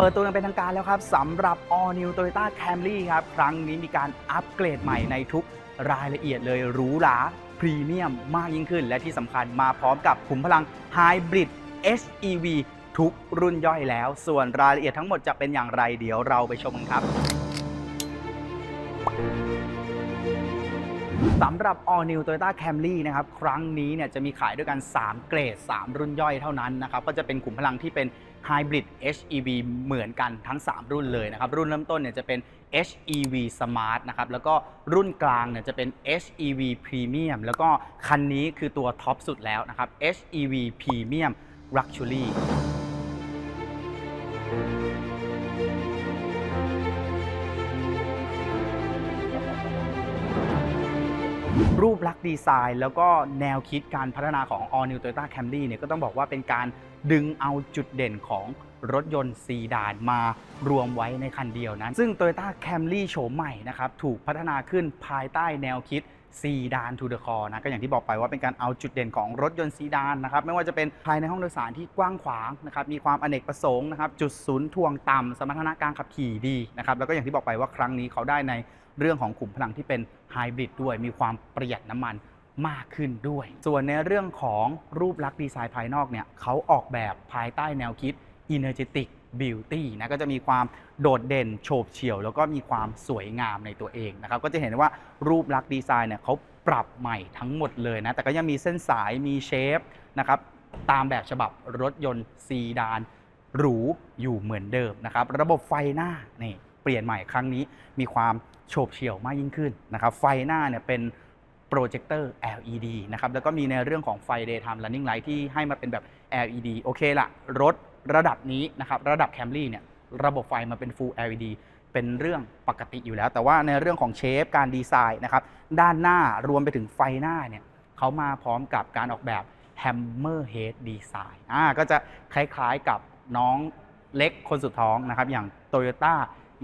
เปิดตัวกันเป็นทางการแล้วครับสำหรับ All New Toyota Camry ครับ ครั้งนี้มีการอัปเกรดใหม่ในทุกรายละเอียดเลยหรูหราพรีเมียมมากยิ่งขึ้น และที่สำคัญมาพร้อมกับขุมพลัง Hybrid SEV ทุกรุ่นย่อยแล้ว ส่วนรายละเอียดทั้งหมดจะเป็นอย่างไรเดี๋ยวเราไปชมกันครับ สำหรับ All New Toyota Camry นะครับครั้งนี้เนี่ยจะมีขายด้วยกัน 3 เกรด 3 รุ่นย่อยเท่านั้นนะครับก็จะเป็นขุมพลังที่เป็น Hybrid HEV เหมือนกันทั้ง 3 รุ่นเลยนะครับ รุ่นเริ่มต้นเนี่ยจะเป็น HEV Smart นะครับ แล้วก็รุ่นกลางเนี่ยจะเป็น HEV Premium แล้วก็คันนี้คือตัวท็อปสุดแล้วนะครับ HEV Premium Luxury รูปลักษณ์ดีไซน์ แล้วก็แนวคิดการพัฒนาของ All New Toyota Camry เนี่ยก็ต้องบอกว่าเป็นการดึงเอาจุดเด่นของรถยนต์ซีดานมารวมไว้ในคันเดียวนั้น ซึ่ง Toyota Camry โฉมใหม่นะครับถูกพัฒนาขึ้นภายใต้แนวคิดซีดานทูเดอะคอนะก็อย่างที่บอกไปว่าเป็นการเอาจุดเด่นของรถยนต์ซีดานนะครับไม่ว่าจะเป็นภายในห้องโดยสารที่กว้างขวางนะครับมีความอเนกประสงค์นะครับจุดศูนย์ถ่วงต่ำสมรรถนะการขับขี่ดีนะครับแล้วก็อย่างที่บอกไปว่าครั้งนี้เขาได้ใน เรื่องของขุมพลังที่เป็นไฮบริดด้วย มีความประหยัดน้ำมันมากขึ้นด้วย ส่วนในเรื่องของรูปลักษณ์ดีไซน์ภายนอกเนี่ยเขาออกแบบภายใต้แนวคิด Energetic Beauty นะก็จะมีความโดดเด่นโฉบเฉี่ยว แล้วก็มีความสวยงามในตัวเองนะครับก็จะเห็นว่ารูปลักษณ์ดีไซน์เนี่ยเขาปรับใหม่ทั้งหมดเลยนะแต่ก็ยังมีเส้นสายมีเชฟนะครับตามแบบฉบับรถยนต์ซีดานหรูอยู่เหมือนเดิมนะครับ ระบบไฟหน้านี่ ปลี่ยนใหม่ครั้งนี้มีความโฉบเฉี่ยวมากยิ่งขึ้นนะครับ ไฟหน้าเนี่ยเป็นโปรเจคเตอร์ LED นะครับ แล้วก็มีในเรื่องของไฟ daytime running light ที่ให้มาเป็นแบบ LED โอเคละรถระดับนี้นะครับ ระดับ Camry เนี่ย ระบบไฟมาเป็น Full LED เป็นเรื่องปกติอยู่แล้ว แต่ว่าในเรื่องของเชฟการดีไซน์นะครับ ด้านหน้ารวมไปถึงไฟหน้าเนี่ยเขามาพร้อมกับการออกแบบ Hammerhead Design อ่าก็จะคล้ายๆกับน้องเล็กคนสุดท้องนะครับ อย่าง Toyota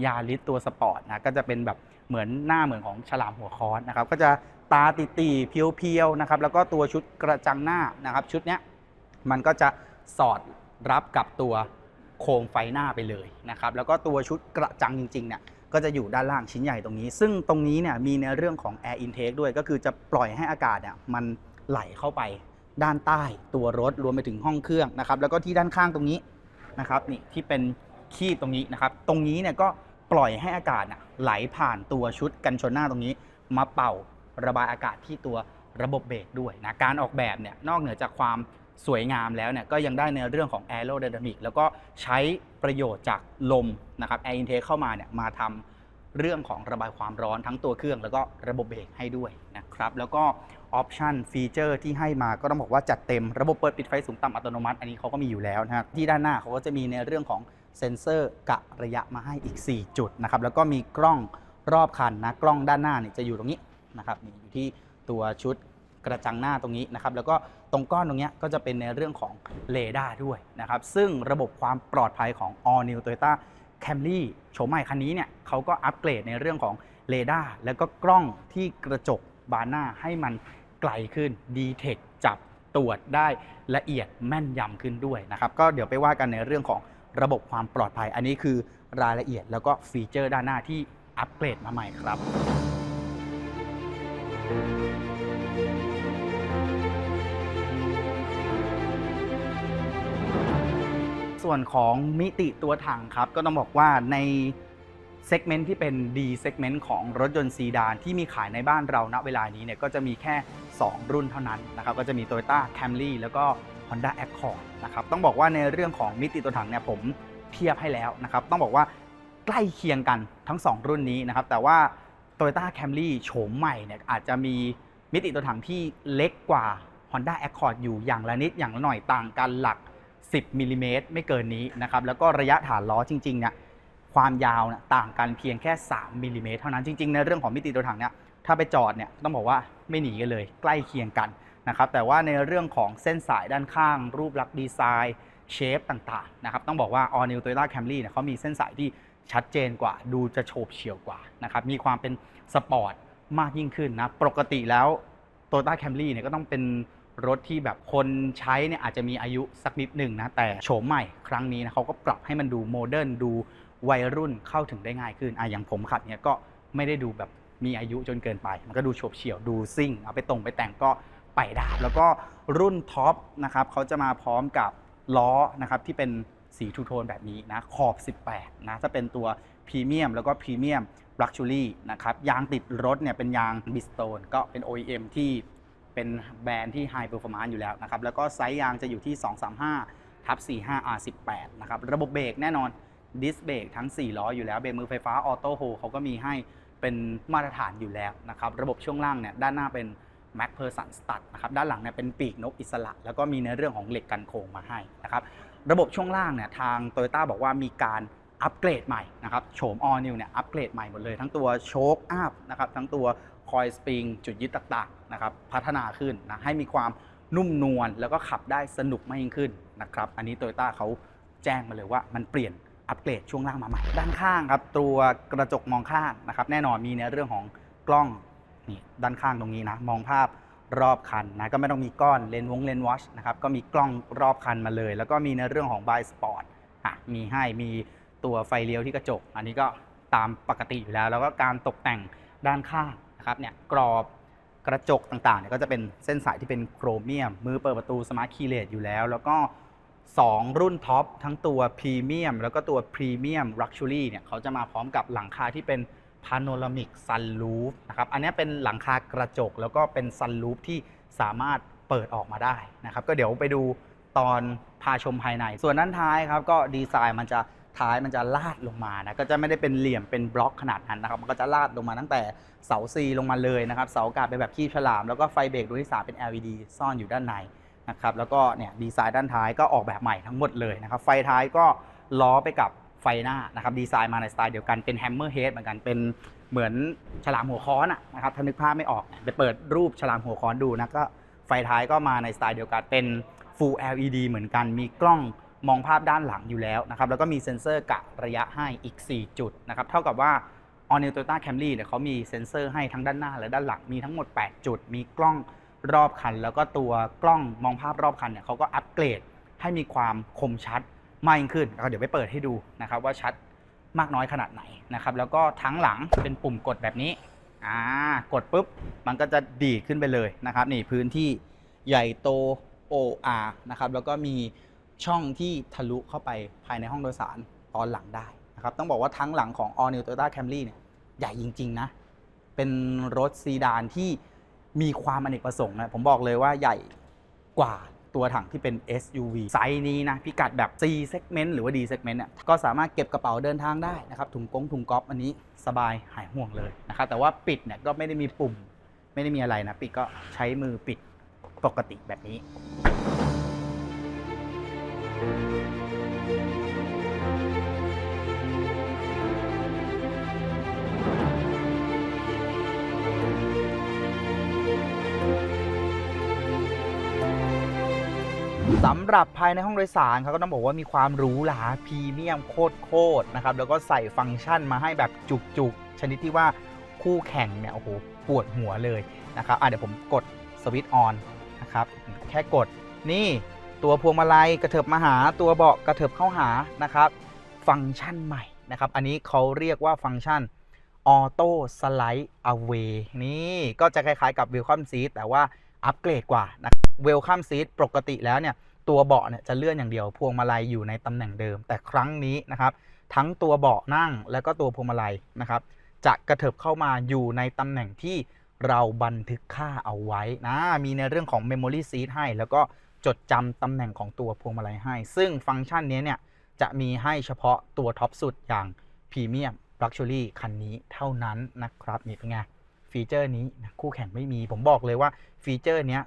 ยาริสตัวสปอร์ตนะก็จะเป็นแบบเหมือนหน้าเหมือนของฉลามหัวคอนนะครับก็จะตาตีตีๆเพียวๆนะครับแล้วก็ตัวชุดกระจังหน้านะครับ ชุดเนี้ยมันก็จะสอดรับกับตัวโคมไฟหน้าไปเลยนะครับแล้วก็ตัวชุดกระจังจริงๆเนี่ยก็จะอยู่ด้านล่างชิ้นใหญ่ตรงนี้ ซึ่งตรงนี้เนี่ยมีในเรื่องของ Air Intake ด้วยก็คือจะปล่อยให้อากาศเนี่ยมันไหลเข้าไปด้านใต้ตัวรถรวมไปถึงห้องเครื่องนะครับแล้วก็ที่ด้านข้างตรงนี้นะครับนี่ที่เป็น คีบตรงนี้นะครับ ตรงนี้เนี่ยก็ปล่อยให้อากาศไหลผ่านตัวชุดกันชนหน้าตรงนี้ มาเป่าระบายอากาศที่ตัวระบบเบรกด้วยนะการออกแบบเนี่ยนอกเหนือจากความสวยงามแล้วเนี่ยก็ยังได้ในเรื่องของ aerodynamic แล้วก็ใช้ประโยชน์จากลมนะครับ air intake เข้ามาเนี่ยมาทำเรื่องของระบายความร้อนทั้งตัวเครื่อง แล้วก็ระบบเบรกให้ด้วยนะครับ แล้วก็ออปชันฟีเจอร์ที่ให้มาก็ต้องบอกว่าจัดเต็มระบบเปิดปิดไฟสูงต่ำอัตโนมัติ อันนี้เขาก็มีอยู่แล้วนะครับที่ด้านหน้าเขาก็จะมีในเรื่องของ เซ็นเซอร์กะระยะมาให้อีก 4 จุดนะครับแล้วก็มีกล้องรอบคันนะกล้องด้านหน้าเนี่ยจะอยู่ตรงนี้นะครับอยู่ที่ตัวชุดกระจังหน้าตรงนี้นะครับแล้วก็ตรงก้อนตรงเนี้ยก็จะเป็นในเรื่องของเรดาด้วยนะครับซึ่งระบบความปลอดภัยของ All New Toyota Camry โฉมใหม่คันนี้เนี่ยเขาก็อัปเกรดในเรื่องของเรดาแล้วก็กล้องที่กระจกบานหน้าให้มันไกลขึ้นดีเทคจับตรวจได้ละเอียดแม่นยำขึ้นด้วยนะครับก็เดี๋ยวไปว่ากันในเรื่องของ ระบบความปลอดภัย อันนี้คือรายละเอียดแล้วก็ฟีเจอร์ด้านหน้าที่อัปเกรดมาใหม่ครับส่วนของมิติตัวถังครับ ก็ต้องบอกว่าในเซกเมนต์ที่เป็น D เซกเมนต์ของรถยนต์ซีดานที่มีขายในบ้านเราณเวลานี้เนี่ยก็จะมีแค่ 2 รุ่นเท่านั้นนะครับ ก็จะมี Toyota Camry แล้วก็ Honda Accord นะครับต้องบอกว่าในเรื่องของมิติตัวถังเนี่ยผมเทียบให้แล้วนะครับต้องบอกว่าใกล้เคียงกันทั้ง 2 รุ่นนี้นะครับแต่ว่า Toyota Camry โฉมใหม่เนี่ยอาจจะมีมิติตัวถังที่เล็กกว่า Honda Accord อยู่อย่างละนิดอย่างละหน่อยต่างกันหลัก 10มิลลิเมตรไม่เกินนี้นะครับแล้วก็ระยะฐานล้อจริงๆเนี่ยความยาวนี่ยต่างกันเพียงแค่ 3มิลลิเมตรเท่านั้นจริงๆ ในเรื่องของมิติตัวถังเนี่ยถ้าไปจอดเนี่ยต้องบอกว่าไม่หนีกันเลย ใกล้เคียงกัน นะครับแต่ว่าในเรื่องของเส้นสายด้านข้าง รูปลักษณ์ดีไซน์เชฟต่างๆนะครับต้องบอกว่า All New Toyota Camry เนี่ยเขามีเส้นสายที่ชัดเจนกว่า ดูจะโฉบเฉี่ยวกว่านะครับมีความเป็นสปอร์ตมากยิ่งขึ้นนะปกติแล้ว Toyota Camry เนี่ยก็ต้องเป็นรถที่แบบคนใช้เนี่ยอาจจะมีอายุสักนิดหนึ่งนะแต่โฉมใหม่ครั้งนี้นะเขาก็ปรับให้มันดูโมเดิร์นดูวัยรุ่นเข้าถึงได้ง่ายขึ้นอะอย่างผมขับเนี่ยก็ไม่ได้ดูแบบมีอายุจนเกินไป มันก็ดูโฉบเฉี่ยวดูซิ่ง เอาไปตรงไปแต่งก็ ไปได้ แล้วก็รุ่นท็อปนะครับเขาจะมาพร้อมกับล้อนะครับที่เป็นสีทูโทนแบบนี้นะขอบ 18 นะจะเป็นตัวพรีเมียมแล้วก็พรีเมียมลักชูรี่นะครับยางติดรถเนี่ยเป็นยางบิสโตนก็เป็น OEM ที่เป็นแบรนด์ที่ High Performance อยู่แล้วนะครับแล้วก็ไซส์ยางจะอยู่ที่ 235ทับ45 R18 นะครับระบบเบรกแน่นอนดิสเบรกทั้ง 4 ล้ออยู่แล้ว เบรกมือไฟฟ้าออโต้โฮเขาก็มีให้เป็นมาตรฐานอยู่แล้วนะครับระบบช่วงล่างเนี่ยด้านหน้าเป็น Mac p e r s o n Stud นะครับด้านหลังเนี่ยเป็นปีกนกอิสระ แล้วก็มีในเรื่องของเหล็กกันโค้งมาให้นะครับระบบช่วงล่างเนี่ยทาง t o y ต้าบอกว่ามีการอัปเกรดใหม่นะครับโฉม All New เนี่ยอัปเกรดใหม่หมดเลย ทั้งตัวโชคอัพนะครับทั้งตัวคอยสปริงจุดยึดต่างๆนะครับพัฒนาขึ้นนะให้มีความนุ่มนวลแล้วก็ขับได้สนุกมากยิ่งขึ้นนะครับอันนี้ t o y ต้าเขาแจ้งมาเลยว่ามันเปลี่ยนอัปเกรดช่วงล่างมาใหม่ ด้านข้างครับตัวกระจกมองข้างนะครับแน่นอนมีในเรื่องของกล้อง นี่ด้านข้างตรงนี้นะมองภาพรอบคันนะก็ไม่ต้องมีก้อนเลนวงเลนวอชนะครับก็มีกล้องรอบคันมาเลย แล้วก็มีในเรื่องของบายสปอร์ตอะมีให้มีตัวไฟเลี้ยวที่กระจก อันนี้ก็ตามปกติอยู่แล้ว แล้วก็การตกแต่งด้านข้างนะครับเนี่ยกรอบกระจกต่างๆเนี่ยก็จะเป็นเส้นสายที่เป็นโครเมียม มือเปิดประตูสมาร์ทคีย์เลสอยู่แล้ว แล้วก็ 2 รุ่นท็อปทั้งตัวพรีเมียมแล้วก็ตัวพรีเมียมลักชัวรี่เนี่ยเขาจะมาพร้อมกับหลังคาที่เป็น พาโนรามิกซันลูฟนะครับอันนี้เป็นหลังคากระจกแล้วก็เป็นซันลูฟที่สามารถเปิดออกมาได้นะครับ ก็เดี๋ยวไปดูตอนพาชมภายใน ส่วนด้านท้ายครับก็ดีไซน์มันจะท้ายมันจะลาดลงมานะก็จะไม่ได้เป็นเหลี่ยมเป็นบล็อกขนาดนั้นนะครับ มันก็จะลาดลงมาตั้งแต่เสาซีลงมาเลยนะครับ เสาอากาศเป็นแบบคีบฉลาม แล้วก็ไฟเบรกดวงที่สามเป็น LED ซ่อนอยู่ด้านในนะครับแล้วก็เนี่ยดีไซน์ด้านท้ายก็ออกแบบใหม่ทั้งหมดเลยนะครับไฟท้ายก็ล้อไปกับ ไฟหน้านะครับดีไซน์มาในสไตล์เดียวกันเป็นแฮมเมอร์เฮดเหมือนกันเป็นเหมือนฉลามหัวค้อนนะครับถ้านึกภาพไม่ออกไปเปิดรูปฉลามหัวค้อนดูนะก็ไฟท้ายก็มาในสไตล์เดียวกันเป็น Full LED เหมือนกัน มีกล้องมองภาพด้านหลังอยู่แล้วนะครับ แล้วก็มีเซ็นเซอร์กะระยะให้อีก 4 จุดนะครับ เท่ากับว่า All New Toyota Camry เนี่ยเขามีเซ็นเซอร์ให้ทั้งด้านหน้าและด้านหลัง มีทั้งหมด 8 จุด มีกล้องรอบคัน แล้วก็ตัวกล้องมองภาพรอบคันเนี่ยเขาก็อัปเกรดให้มีความคมชัด มากยิ่งขึ้นเดี๋ยวไปเปิดให้ดูนะครับว่าชัดมากน้อยขนาดไหนนะครับ แล้วก็ทั้งหลังเป็นปุ่มกดแบบนี้อ่ากดปุ๊บมันก็จะดีดขึ้นไปเลยนะครับนี่พื้นที่ใหญ่โตโออานะครับแล้วก็มีช่องที่ทะลุเข้าไปภายในห้องโดยสารตอนหลังได้นะครับต้องบอกว่าทั้งหลังของ All New Toyota Camry เนี่ยใหญ่จริง ๆ นะ เป็นรถซีดานที่มีความอเนกประสงค์นะผมบอกเลยว่าใหญ่กว่า ตัวถังที่เป็น SUV ไซส์นี้นะพิกัดแบบ C segment หรือว่า D segment เนี่ยก็สามารถเก็บกระเป๋าเดินทางได้นะครับถุงกงถุงก๊อฟอันนี้สบายหายห่วงเลยนะครับแต่ว่าปิดเนี่ยก็ไม่ได้มีปุ่มไม่ได้มีอะไรนะปิดก็ใช้มือปิดปกติแบบนี้ สำหรับภายในห้องโดยสารเขาก็ต้องบอกว่ามีความหรูหราพรีเมียมโคตรๆนะครับแล้วก็ใส่ฟังก์ชันมาให้แบบจุกๆ ชนิดที่ว่าคู่แข่งเนี่ยโอ้โหปวดหัวเลยนะครับอะเดี๋ยวผมกดสวิตช์ออนนะครับแค่กดนี่ตัวพวงมาลัยกระเถิบมาหาตัวเบาะกระเถิบเข้าหานะครับ ฟังก์ชันใหม่นะครับ อันนี้เขาเรียกว่าฟังก์ชันออโต้สไลด์อเวนี่ก็จะคล้ายๆกับ Welcome Seat แต่ว่า อัปเกรดกว่านะครับ Welcome Seat ปกติแล้วเนี่ยตัวเบาะเนี่ยจะเลื่อนอย่างเดียวพวงมาลัยอยู่ในตำแหน่งเดิม แต่ครั้งนี้นะครับ ทั้งตัวเบาะนั่งแล้วก็ตัวพวงมาลัยนะครับ จะกระเถิบเข้ามาอยู่ในตำแหน่งที่เราบันทึกค่าเอาไว้นะมีในเรื่องของ Memory Seat ให้ แล้วก็จดจำตำแหน่งของตัวพวงมาลัยให้ ซึ่งฟังก์ชันนี้เนี่ยจะมีให้เฉพาะตัวท็อปสุดอย่างพรีเมียมลักชัวรี่คันนี้เท่านั้นนะครับ นี่เป็นไง ฟีเจอร์นี้คู่แข่งไม่มี ผมบอกเลยว่าฟีเจอร์นี้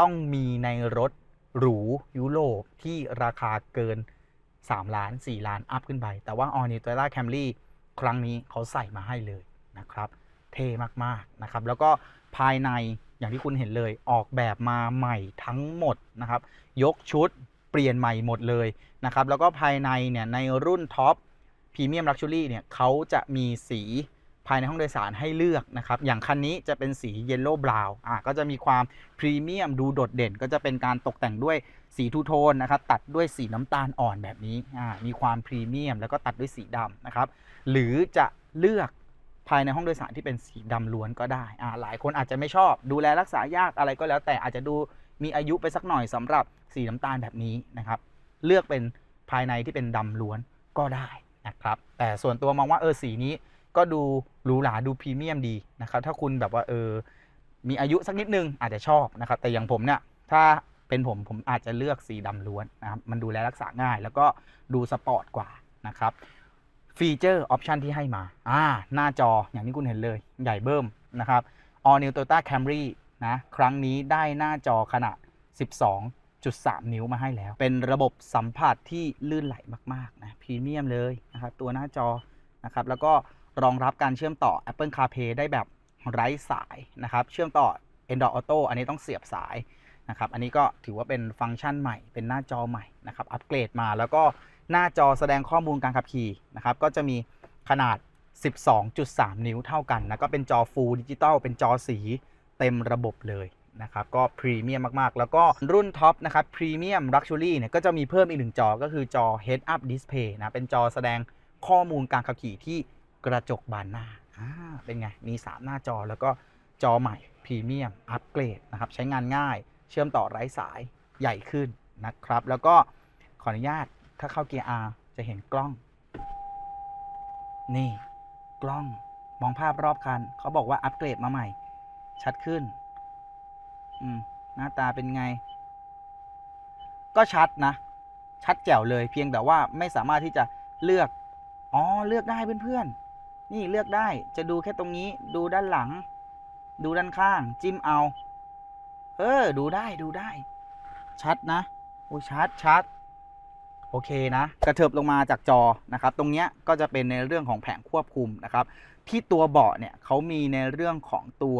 ต้องมีในรถหรูยุโรปที่ราคาเกิน 3 ล้าน 4 ล้าน อัพขึ้นไป แต่ว่า All New Toyota Camry ครั้งนี้เขาใส่มาให้เลยนะครับ เท่มากๆนะครับ แล้วก็ภายในอย่างที่คุณเห็นเลยออกแบบมาใหม่ทั้งหมดนะครับ ยกชุดเปลี่ยนใหม่หมดเลยนะครับ แล้วก็ภายในเนี่ยในรุ่นท็อปพรีเมียมลักชัวรี่เนี่ยเขาจะมีสี ภายในห้องโดยสารให้เลือกนะครับ อย่างคันนี้จะเป็นสีเยลโล่บราวน์อะก็จะมีความพรีเมียมดูโดดเด่น ก็จะเป็นการตกแต่งด้วยสีทูโทนนะครับ ตัดด้วยสีน้ำตาลอ่อนแบบนี้อ่ามีความพรีเมียมแล้วก็ตัดด้วยสีดำนะครับ หรือจะเลือกภายในห้องโดยสารที่เป็นสีดำล้วนก็ได้อ่าหลายคนอาจจะไม่ชอบ ดูแลรักษายากอะไรก็แล้ว แต่อาจจะดูมีอายุไปสักหน่อยสำหรับสีน้ำตาลแบบนี้นะครับ เลือกเป็นภายในที่เป็นดำล้วนก็ได้นะครับ แต่ส่วนตัวมองว่าเออสีนี้ ก็ดูหรูหราดูพรีเมียมดีนะครับ ถ้าคุณแบบว่าเออมีอายุสักนิดนึงอาจจะชอบนะครับ แต่อย่างผมเนี่ยถ้าเป็นผมผมอาจจะเลือกสีดำล้วนนะครับ มันดูแลรักษาง่าย แล้วก็ดูสปอร์ตกว่านะครับฟีเจอร์ออปชันที่ให้มาอ่าหน้าจออย่างที่คุณเห็นเลย ใหญ่เบิ่มนะครับ All New Toyota Camry นะครั้งนี้ได้หน้าจอขนาด 12.3 นิ้วมาให้แล้ว เป็นระบบสัมผัสที่ลื่นไหลมาก ๆ นะพรีเมียมเลยนะครับ ตัวหน้าจอนะครับ แล้วก็ รองรับการเชื่อมต่อ Apple CarPlay ได้แบบไร้สายนะครับ เชื่อมต่อ Android Auto อันนี้ต้องเสียบสายนะครับ อันนี้ก็ถือว่าเป็นฟังก์ชันใหม่ เป็นหน้าจอใหม่นะครับ อัปเกรดมา แล้วก็หน้าจอแสดงข้อมูลการขับขี่นะครับ ก็จะมีขนาด 12.3 นิ้วเท่ากันนะ ก็เป็นจอ Full Digital เป็นจอสีเต็มระบบเลยนะครับ ก็พรีเมียมมาก ๆ แล้วก็รุ่นท็อปนะครับ พรีเมียม Luxury เนี่ย ก็จะมีเพิ่มอีกหนึ่งจอ ก็คือจอ Head Up Display นะ เป็นจอแสดงข้อมูลการขับขี่ที่ กระจกบานหน้าเป็นไง มี 3 หน้าจอแล้วก็จอใหม่พรีเมียมอัปเกรดนะครับ ใช้งานง่ายเชื่อมต่อไร้สายใหญ่ขึ้นนะครับ แล้วก็ขออนุญาตถ้าเข้าเกียร์ R จะเห็นกล้อง นี่กล้องมองภาพรอบคัน เขาบอกว่าอัปเกรดมาใหม่ ชัดขึ้น อืม หน้าตาเป็นไง ก็ชัดนะ ชัดแจ๋วเลย เพียงแต่ว่าไม่สามารถที่จะเลือก อ๋อ เลือกได้เพื่อนๆ นี่เลือกได้จะดูแค่ตรงนี้ ดูด้านหลัง ดูด้านข้าง จิ้มเอา เออ ดูได้ดูได้ ชัดนะโอ้ชัดชัดโอเคนะ กระเถิบลงมาจากจอนะครับ ตรงเนี้ยก็จะเป็นในเรื่องของแผงควบคุมนะครับ ที่ตัวเบาะเนี่ยเขามีในเรื่องของตัว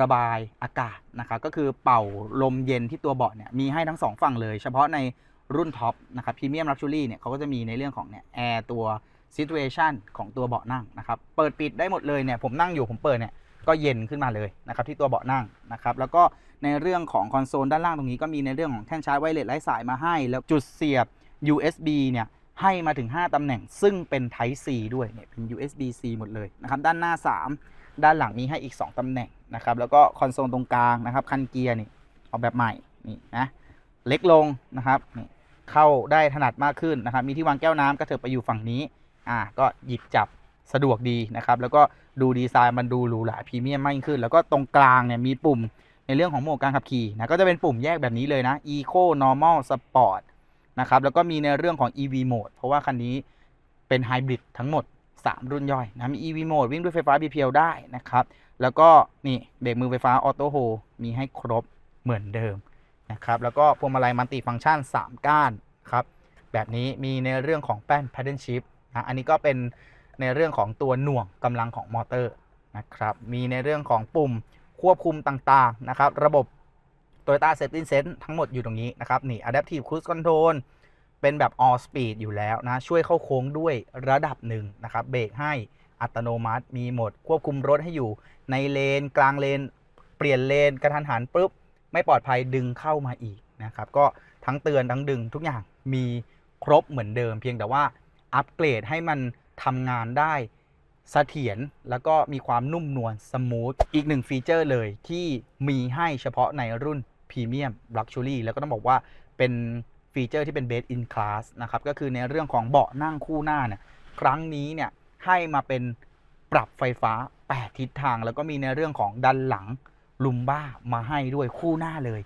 ระบายอากาศนะครับ ก็คือเป่าลมเย็นที่ตัวเบาะเนี่ยมีให้ทั้งสองฝั่งเลย เฉพาะในรุ่นท็อปนะครับพรีเมียมลักชูรี่เนี่ยเขาก็จะมีในเรื่องของเนี่ยแอร์ตัว situation ของตัวเบาะนั่งนะครับ เปิดปิดได้หมดเลยเนี่ยผมนั่งอยู่ผมเปิดเนี่ยก็เย็นขึ้นมาเลยนะครับที่ตัวเบาะนั่งนะครับแล้วก็ในเรื่องของคอนโซลด้านล่างตรงนี้ก็มีในเรื่องของแท่นชาร์จไวเลสไร้สายมาให้ แล้วจุดเสียบ USB เนี่ยให้มาถึง 5 ตำแหน่ง ซึ่งเป็น Type C ด้วยเนี่ยเป็น USB C หมดเลยนะครับด้านหน้า 3 ด้านหลังมีให้อีก 2 ตำแหน่งนะครับแล้วก็คอนโซลตรงกลางนะครับคันเกียร์นี่ออกแบบใหม่นี่นะเล็กลงนะครับเข้าได้ถนัดมากขึ้นนะครับมีที่วางแก้วน้ำก็เถิบไปอยู่ฝั่งนี้ อ่าก็หยิบจับสะดวกดีนะครับ แล้วก็ดูดีไซน์มันดูหรูหราพรีเมียมมากขึ้น แล้วก็ตรงกลางเนี่ยมีปุ่มในเรื่องของโหมดการขับขี่นะก็จะเป็นปุ่มแยกแบบนี้เลยนะ Eco Normal Sport นะครับแล้วก็มีในเรื่องของ EV Mode เพราะว่าคันนี้เป็นไฮบริดทั้งหมด 3 รุ่นย่อยนะมี EV Mode วิ่งด้วยไฟฟ้า BPL ได้นะครับแล้วก็นี่เบรกมือไฟฟ้าออโต้โฮมีให้ครบเหมือนเดิมนะครับแล้วก็พวงมาลัยมัลติฟังก์ชัน 3 ก้านครับแบบนี้มีในเรื่องของแป้น paddle shift นะอันนี้ก็เป็นในเรื่องของตัวหน่วงกำลังของมอเตอร์นะครับมีในเรื่องของปุ่มควบคุมต่างๆนะครับระบบ Toyota Safety Sense ทั้งหมดอยู่ตรงนี้นะครับนี่ Adaptive Cruise Control เป็นแบบ all speed อยู่แล้วนะ ช่วยเข้าโค้งด้วยระดับหนึ่งนะครับเบรกให้อัตโนมัติมีโหมดควบคุมรถให้อยู่ในเลน กลางเลน เปลี่ยนเลน กระทันหันปุ๊บ ไม่ปลอดภัยดึงเข้ามาอีกนะครับ ก็ทั้งเตือนทั้งดึงทุกอย่างมีครบเหมือนเดิม เพียงแต่ว่า อัปเกรดให้มันทำงานได้เสถียรแล้วก็มีความนุ่มนวลสมูท อีกหนึ่งฟีเจอร์เลยที่มีให้เฉพาะในรุ่นพรีเมียมลักชัวรี่แล้วก็ต้องบอกว่าเป็นฟีเจอร์ที่เป็น best in class นะครับ ก็คือในเรื่องของเบาะนั่งคู่หน้าเนี่ยครั้งนี้เนี่ยให้มาเป็นปรับไฟฟ้า 8 ทิศทาง แล้วก็มีในเรื่องของดันหลังลุมบ้ามาให้ด้วยคู่หน้าเลย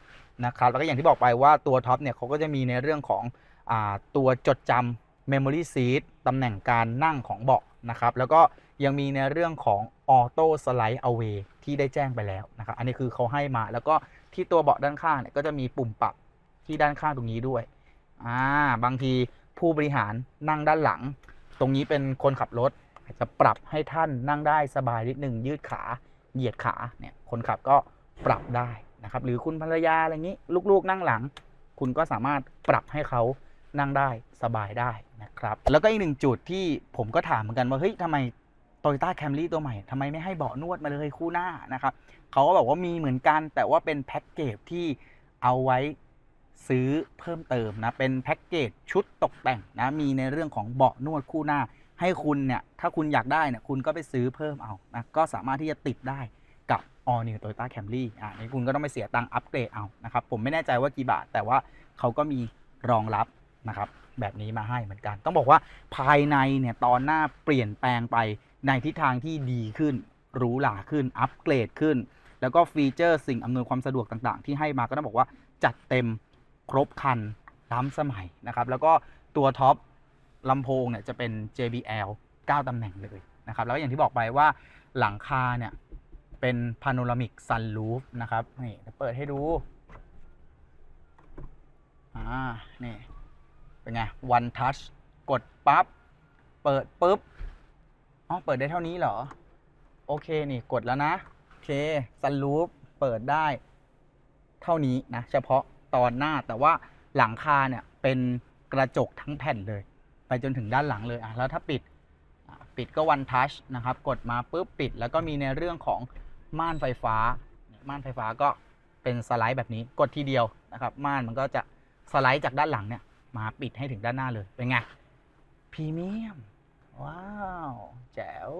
นะครับ แล้วก็อย่างที่บอกไปว่าตัวท็อปเนี่ยเขาก็จะมีในเรื่องของอตัวจดจำ Memory Seat ตำแหน่งการนั่งของเบาะนะครับ แล้วก็ยังมีในเรื่องของ Auto Slide Away ที่ได้แจ้งไปแล้วนะครับ อันนี้คือเขาให้มา แล้วก็ที่ตัวเบาะด้านข้างเนี่ยก็จะมีปุ่มปรับที่ด้านข้างตรงนี้ด้วย อ่า บางทีผู้บริหารนั่งด้านหลัง ตรงนี้เป็นคนขับรถจะปรับให้ท่านนั่งได้สบายนิดหนึ่งยืดขาเหยียดขาเนี่ยคนขับก็ปรับได้นะครับ หรือคุณภรรยาอะไรงนี้ ลูกๆนั่งหลัง คุณก็สามารถปรับให้เขา นั่งได้สบายได้นะครับ แล้วก็อีกหนึ่งจุดที่ผมก็ถามเหมือนกันว่าเฮ้ยทำไม Toyota Camry ตัวใหม่ทำไมไม่ให้เบาะนวดมาเลยคู่หน้านะครับเขาก็บอกว่ามีเหมือนกัน แต่ว่าเป็นแพ็กเกจที่เอาไว้ซื้อเพิ่มเติมนะ เป็นแพ็กเกจชุดตกแต่งนะ มีในเรื่องของเบาะนวดคู่หน้า ให้คุณเนี่ย ถ้าคุณอยากได้เนี่ย คุณก็ไปซื้อเพิ่มเอานะ ก็สามารถที่จะติดได้กับ All New Toyota Camry อ่านี่คุณก็ต้องไปเสียตังค์อัปเกรดเอานะครับ ผมไม่แน่ใจว่ากี่บาท แต่ว่าเขาก็มีรองรับ นะครับแบบนี้มาให้เหมือนกัน ต้องบอกว่าภายในเนี่ยตอนหน้าเปลี่ยนแปลงไปในทิศทางที่ดีขึ้นหรูหราขึ้นอัปเกรดขึ้น แล้วก็ฟีเจอร์สิ่งอำนวยความสะดวกต่างๆ ที่ให้มาก็ต้องบอกว่าจัดเต็มครบครันล้ำสมัยนะครับแล้วก็ตัวท็อปลำโพงเนี่ยจะเป็น JBL 9ตำแหน่งเลยนะครับแล้วอย่างที่บอกไปว่าหลังคาเนี่ยเป็นพาโนรามิกซันรูฟนะครับนี่เปิดให้ดูอ่านี่ เป็นไง one touch กดปั๊บ เปิดปุ๊บอ๋อเปิดได้เท่านี้เหรอ โอเคนี่กดแล้วนะ โอเคซันรูฟเปิดได้เท่านี้นะ เฉพาะตอนหน้าแต่ว่าหลังคาเนี่ยเป็นกระจกทั้งแผ่นเลย ไปจนถึงด้านหลังเลยอะแล้วถ้าปิดปิดก็ one touch นะครับ กดมาปุ๊บปิด แล้วก็มีในเรื่องของม่านไฟฟ้า ม่านไฟฟ้าก็เป็นสไลด์แบบนี้ กดทีเดียวนะครับ ม่านมันก็จะสไลด์จากด้านหลังเนี่ย มาปิดให้ถึงด้านหน้าเลย เป็นไงพรีเมียม ว้าว แจ๋ว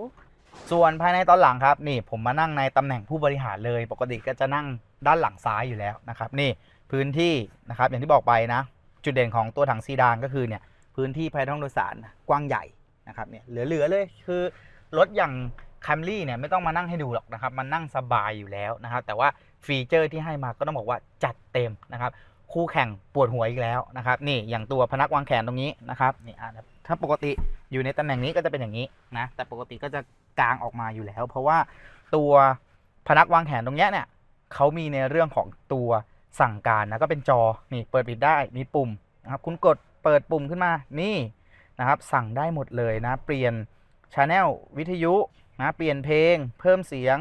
ส่วนภายในตอนหลังครับ นี่ผมมานั่งในตำแหน่งผู้บริหารเลย ปกติก็จะนั่งด้านหลังซ้ายอยู่แล้วนะครับ นี่พื้นที่นะครับอย่างที่บอกไปนะ จุดเด่นของตัวถังซีดานก็คือเนี่ยพื้นที่ภายในห้องโดยสารกว้างใหญ่นะครับเนี่ยเหลือๆเลยคือรถอย่าง Camry เนี่ยไม่ต้องมานั่งให้ดูหรอกนะครับ มันนั่งสบายอยู่แล้วนะครับ แต่ว่าฟีเจอร์ที่ให้มาก็ต้องบอกว่าจัดเต็มนะครับ คู่แข่งปวดหัวอีกแล้วนะครับนี่อย่างตัวพนักวางแขนตรงนี้นะครับนี่ถ้าปกติอยู่ในตำแหน่งนี้ก็จะเป็นอย่างนี้นะแต่ปกติก็จะกางออกมาอยู่แล้ว เพราะว่าตัวพนักวางแขนตรงเนี้ยเนี่ยเขามีในเรื่องของตัวสั่งการนะก็เป็นจอนี่เปิดปิดได้มีปุ่มนะครับคุณกดเปิดปุ่มขึ้นมานี่นะครับสั่งได้หมดเลยนะเปลี่ยนช n แนลวิทยุนะเปลี่ยนเพลง เพิ่มเสียง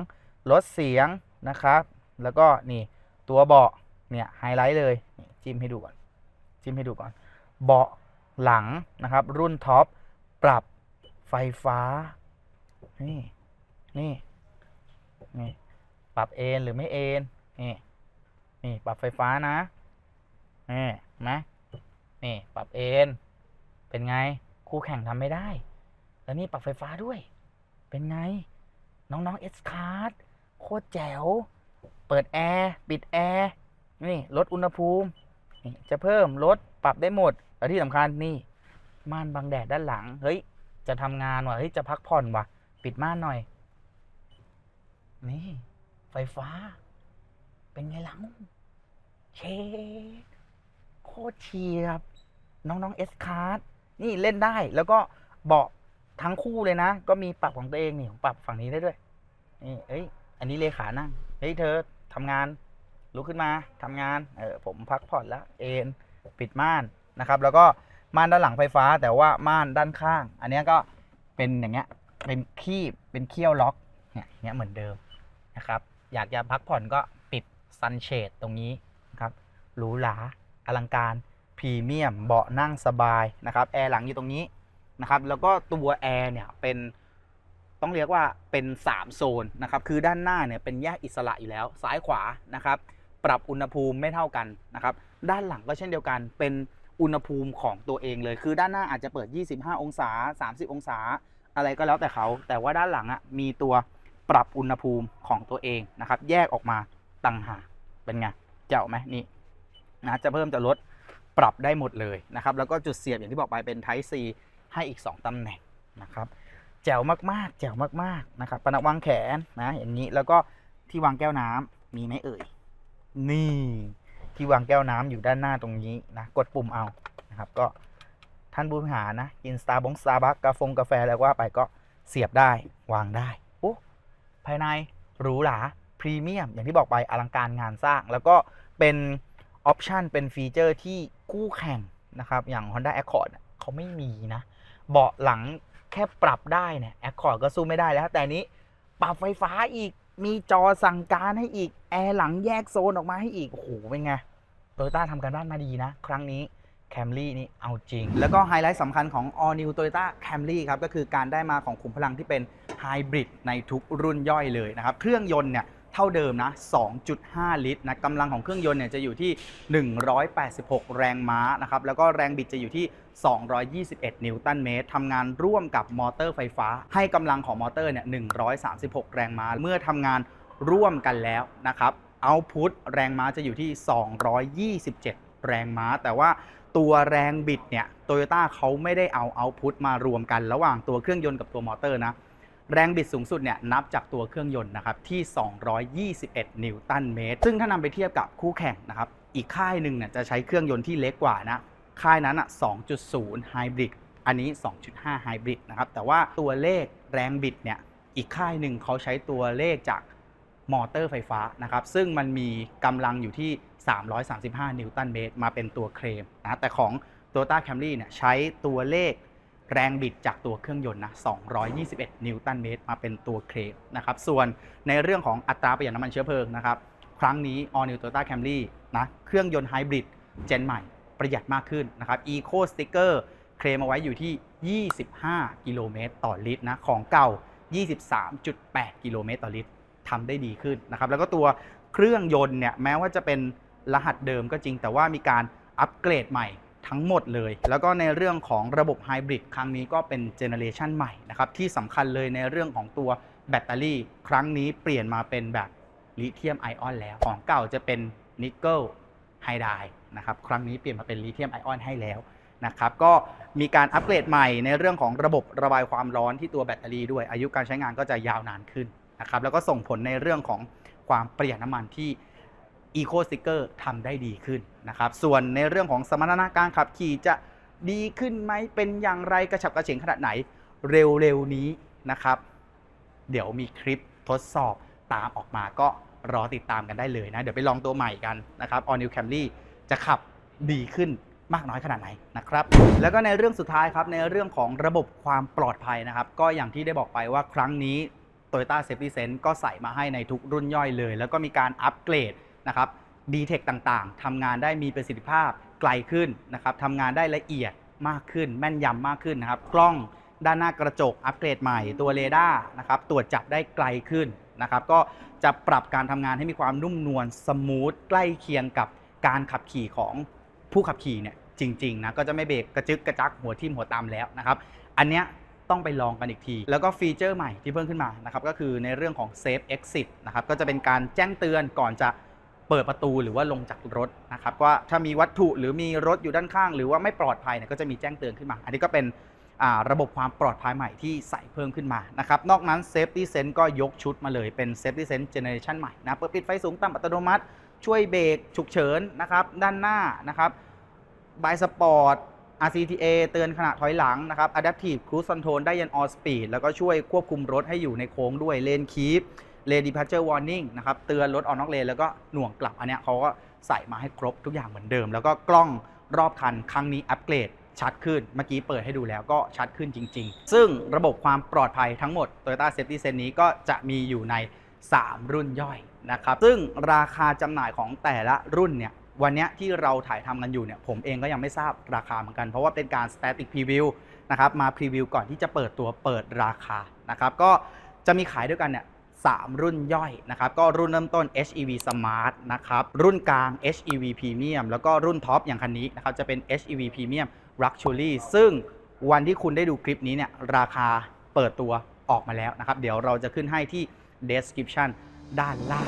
ลดเสียงนะครับ แล้วก็นี่ตัวเบาะ เนี่ยไฮไลท์เลยจิ้มให้ดูก่อน จิ้มให้ดูก่อน เบาะหลังนะครับ รุ่นท็อปปรับไฟฟ้า นี่นี่นี่ปรับเอนหรือไม่เอนนี่นี่ปรับไฟฟ้านะนี่นไหมนี่ปรับเอนเป็นไงคู่แข่งทำไม่ได้ แล้วนี่ปรับไฟฟ้าด้วย เป็นไง น้องๆ S Card โคตรแจ๋ว เปิดแอร์ ปิดแอร์ นี่ลดอุณหภูมิจะเพิ่มลดปรับได้หมดแล้วที่สำคัญนี่ม่านบังแดดด้านหลัง เฮ้ย จะทำงานว่ะเฮ้ยจะพักผ่อนว่ะ ปิดม่านหน่อย นี่ ไฟฟ้า เป็นไงล่ะเชโคตรเฉียบน้องๆ S Card นี่เล่นได้แล้วก็เบาะทั้งคู่เลยนะ ก็มีปรับของตัวเองนี่ผมปรับฝั่งนี้ได้ด้วยนี่เอ้ย อันนี้เลขานั่ง เฮ้ยเธอทำงาน ลุกขึ้นมาทำงานเออผมพักผ่อนแล้วเอนปิดม่านนะครับ แล้วก็ม่านด้านหลังไฟฟ้า แต่ว่าม่านด้านข้าง อันนี้ก็เป็นอย่างเงี้ยเป็นคีบเป็นเขี้ยวล็อกเนี่ยอย่างเงี้ยเหมือนเดิมนะครับ อยากจะพักผ่อนก็ปิดซันเชดตรงนี้นะครับหรูหราอลังการพรีเมียมเบาะนั่งสบายนะครับแอร์หลังอยู่ตรงนี้นะครับ แล้วก็ตัวแอร์เนี่ยเป็นต้องเรียกว่าเป็น 3 โซนนะครับ คือด้านหน้าเนี่ยเป็นแยกอิสระอยู่แล้ว ซ้ายขวานะครับ ปรับอุณหภูมิไม่เท่ากันนะครับ ด้านหลังก็เช่นเดียวกัน เป็นอุณหภูมิของตัวเองเลย คือด้านหน้าอาจจะเปิด 25 องศา 30 องศา อะไรก็แล้วแต่เขา แต่ว่าด้านหลังอะมีตัวปรับอุณหภูมิของตัวเองนะครับ แยกออกมาต่างหากเป็นไงเจ๋วไหมนี่นะจะเพิ่มจะลดปรับได้หมดเลยนะครับ แล้วก็จุดเสียบอย่างที่บอกไปเป็น Type C ให้อีก 2 ตำแหน่งนะครับแจ๋วมากๆแจ๋วมากๆนะครับปนักวางแขนนะอย่างนี้แล้วก็ที่วางแก้วน้ำมีไหมเอ่ย นี่ที่วางแก้วน้ำอยู่ด้านหน้าตรงนี้นะกดปุ่มเอานะครับ ก็ท่านผู้บริหารนะกินสตาร์บงสตาร์บัคกาแฟกาแฟแล้วว่าไปก็เสียบได้วางได้โอ้ภายในหรูหราพรีเมียมอย่างที่บอกไปอลังการงานสร้าง แล้วก็เป็นออปชันเป็นฟีเจอร์ที่คู่แข่งนะครับ อย่าง Honda Accord เนี่ยเขาไม่มีนะ เบาะหลังแค่ปรับได้เนี่ย Accord ก็สู้ไม่ได้แล้ว แต่นี้ปรับไฟฟ้าอีก มีจอสั่งการให้อีก แอร์หลังแยกโซนออกมาให้อีก โอ้โห เป็นไงโตโยต้าทำการบ้านมาดีนะ ครั้งนี้ Camry นี่เอาจริง แล้วก็ไฮไลท์สำคัญของ All New Toyota Camry ครับ ก็คือการได้มาของขุมพลังที่เป็นไฮบริดในทุกรุ่นย่อยเลยนะครับ เครื่องยนต์เนี่ยเท่าเดิมนะ 2.5 ลิตรนะกำลังของเครื่องยนต์เนี่ยจะอยู่ที่ 186 แรงม้านะครับ แล้วก็แรงบิดจะอยู่ที่ 221 นิวตันเมตรทำงานร่วมกับมอเตอร์ไฟฟ้า ให้กำลังของมอเตอร์เนี่ย136 แรงม้า เมื่อทำงานร่วมกันแล้วนะครับเอาพุตแรงม้าจะอยู่ที่ 227 แรงม้า แต่ว่าตัวแรงบิดเนี่ยโตโยต้าเขาไม่ได้เอาเอาพุตมารวมกันระหว่างตัวเครื่องยนต์กับตัวมอเตอร์นะแรงบิดสูงสุดเนี่ยนับจากตัวเครื่องยนต์นะครับที่ 221 นิวตันเมตร ซึ่งถ้านำไปเทียบกับคู่แข่งนะครับอีกค่ายหนึ่งเนี่ยจะใช้เครื่องยนต์ที่เล็กกว่านะ ค่ายนั้นอะ 2.0ไฮบริดอันนี้ 2.5ไฮบริดนะครับ แต่ว่าตัวเลขแรงบิดเนี่ย อีกค่ายหนึ่งเขาใช้ตัวเลขจากมอเตอร์ไฟฟ้านะครับ ซึ่งมันมีกำลังอยู่ที่ 335 นิวตันเมตรมาเป็นตัวเครมนะ แต่ของ Toyota Camry เนี่ยใช้ตัวเลขแรงบิดจากตัวเครื่องยนต์นะ 221 นิวตันเมตรมาเป็นตัวเครมนะครับ ส่วนในเรื่องของอัตราประหยัดน้ำมันเชื้อเพลิงนะครับ ครั้งนี้ All New Toyota Camry นะ เครื่องยนต์ไฮบริดเจนใหม่ ประหยัดมากขึ้นนะครับ Eco Sticker เคลมเอาไว้อยู่ที่ 25 กิโลเมตรต่อลิตรนะของเก่า 23.8 กิโลเมตรต่อลิตรทำได้ดีขึ้นนะครับ แล้วก็ตัวเครื่องยนต์เนี่ยแม้ว่าจะเป็นรหัสเดิมก็จริง แต่ว่ามีการอัปเกรดใหม่ทั้งหมดเลย แล้วก็ในเรื่องของระบบไฮบริดครั้งนี้ก็เป็นเจเนเรชันใหม่นะครับ ที่สำคัญเลยในเรื่องของตัวแบตเตอรี่ ครั้งนี้เปลี่ยนมาเป็นแบบลิเธียมไอออนแล้ว ของเก่าจะเป็นนิกเกิล ไฮไดนะครับครั้งนี้เปลี่ยนมาเป็นลิเธียมไอออนให้แล้วนะครับก็มีการอัปเกรดใหม่ในเรื่องของระบบระบายความร้อนที่ตัวแบตเตอรี่ด้วย อายุการใช้งานก็จะยาวนานขึ้นนะครับแล้วก็ส่งผลในเรื่องของความประหยัดน้ำมันที่ Eco Sticker ทำได้ดีขึ้นนะครับส่วนในเรื่องของสมรรถนะการขับขี่จะดีขึ้นไหมเป็นอย่างไรกระฉับกระเฉงขนาดไหนเร็วๆนี้นะครับ เดี๋ยวมีคลิปทดสอบตามออกมาก็ รอติดตามกันได้เลยนะ เดี๋ยวไปลองตัวใหม่กันนะครับ All New Camry จะขับดีขึ้นมากน้อยขนาดไหนนะครับ แล้วก็ในเรื่องสุดท้ายครับ ในเรื่องของระบบความปลอดภัยนะครับ ก็อย่างที่ได้บอกไปว่าครั้งนี้ Toyota Safety Sense ก็ใส่มาให้ในทุกรุ่นย่อยเลย แล้วก็มีการอัปเกรดนะครับดีเทคต่างๆ ทำงานได้มีประสิทธิภาพไกลขึ้นนะครับทำงานได้ละเอียดมากขึ้น แม่นยำมากขึ้นนะครับ กล้องด้านหน้ากระจกอัปเกรดใหม่ตัวเรดาร์นะครับ ตรวจจับได้ไกลขึ้น นะครับก็จะปรับการทำงานให้มีความนุ่มนวลสมูทใกล้เคียงกับการขับขี่ของผู้ขับขี่เนี่ยจริงๆนะก็จะไม่เบรกกระจึกกระจักหัวทิ่มหัวตามแล้วนะครับอันเนี้ยต้องไปลองกันอีกที แล้วก็ฟีเจอร์ใหม่ที่เพิ่มขึ้นมานะครับก็คือในเรื่องของ Safe Exit นะครับก็จะเป็นการแจ้งเตือนก่อนจะเปิดประตูหรือว่าลงจากรถนะครับว่าถ้ามีวัตถุหรือมีรถอยู่ด้านข้าง หรือว่าไม่ปลอดภัยเนี่ยก็จะมีแจ้งเตือนขึ้นมา อันนี้ก็เป็น ระบบความปลอดภัยใหม่ที่ใส่เพิ่มขึ้นมานะครับ นอกนั้น Safety Sense ก็ยกชุดมาเลยเป็น Safety Sense Generation ใหม่นะเปิดปิดไฟสูงต่ำอัตโนมัติ ช่วยเบรกฉุกเฉินนะครับด้านหน้านะครับบายสปอร์ต RCTA เตือนขณะถอยหลังนะครับ Adaptive Cruise Control ได้ยัน All Speed แล้วก็ช่วยควบคุมรถให้อยู่ในโค้งด้วยเลนคีปเลน Departure Warning นะครับเตือนรถออกนอกเลนแล้วก็หน่วงกลับอันเนี้ยเขาก็ใส่มาให้ครบทุกอย่างเหมือนเดิม แล้วก็กล้องรอบคันครั้งนี้อัปเกรด ชัดขึ้น เมื่อกี้เปิดให้ดูแล้วก็ชัดขึ้นจริง ๆ ซึ่งระบบความปลอดภัยทั้งหมด Toyota Safety Sense นี้ก็จะมีอยู่ใน 3 รุ่นย่อยนะครับ ซึ่งราคาจำหน่ายของแต่ละรุ่นเนี่ยวันนี้ที่เราถ่ายทำกันอยู่เนี่ยผมเองก็ยังไม่ทราบราคาเหมือนกัน เพราะว่าเป็นการ static preview นะครับมาพรีวิวก่อนที่จะเปิดตัวเปิดราคานะครับก็จะมีขายด้วยกันเนี่ยสามรุ่นย่อยนะครับก็รุ่นเริ่มต้น HEV Smart นะครับรุ่นกลาง HEV Premium แล้วก็รุ่นท็อปอย่างคันนี้นะครับจะเป็น HEV Premium Luxury ซึ่งวันที่คุณได้ดูคลิปนี้เนี่ยราคาเปิดตัวออกมาแล้วนะครับ เดี๋ยวเราจะขึ้นให้ที่ description ด้านล่าง